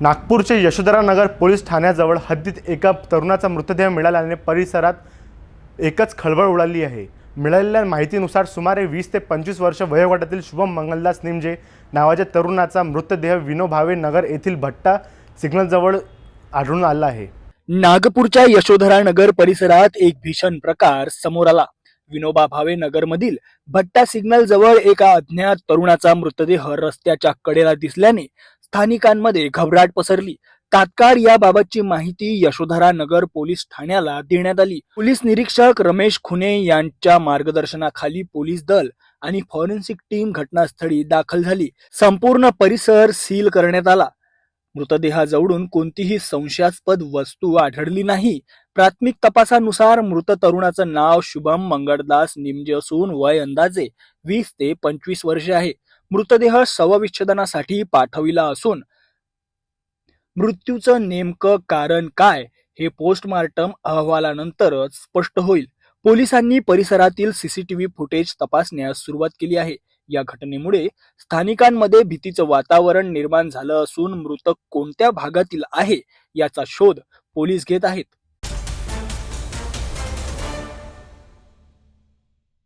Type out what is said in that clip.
नागपूरचे यशोधरा नगर पोलीस ठाण्याजवळ हद्दीत एका तरुणाचा मृतदेह मिळाल्याने परिसरात एकच खळबळ उडाली आहे. मिळालेल्या माहितीनुसार सुमारे वीस ते पंचवीस वर्ष वयोगटातील शुभम मंगलदास निमजे नावाच्या तरुणाचा मृतदेह विनोभावे नगर येथील भट्टा सिग्नलजवळ आढळून आला आहे. नागपूरच्या यशोधरा नगर परिसरात एक भीषण प्रकार समोर आला. विनोबा भावे नगर मधील भट्टा सिग्नल जवळ एका अज्ञात तरुणाचा मृतदेह रस्त्याच्या कडेला दिसल्याने स्थानिकांमध्ये घबराट पसरली. तात्काळ याबाबतची माहिती यशोधरा नगर पोलीस ठाण्याला देण्यात आली. पोलीस निरीक्षक रमेश खुने यांच्या मार्गदर्शनाखाली पोलीस दल आणि फॉरेन्सिक टीम घटनास्थळी दाखल झाली. संपूर्ण परिसर सील करण्यात आला. मृतदेहाजवळून कोणतीही संशयास्पद वस्तू आढळली नाही. प्राथमिक तपासानुसार मृत तरुणाचं नाव शुभम मंगळदास निमजे असून वय अंदाजे वीस ते पंचवीस वर्षे आहे. मृतदेह शवविच्छेदनासाठी पाठविला असून मृत्यूचं नेमकं कारण काय हे पोस्टमार्टम अहवालानंतरच स्पष्ट होईल. पोलिसांनी परिसरातील सीसीटीव्ही फुटेज तपासण्यास सुरुवात केली आहे. या घटनेमुळे स्थानिकांमध्ये भीतीचं वातावरण निर्माण झालं असून मृतक कोणत्या भागातील आहे याचा शोध पोलीस घेत आहेत.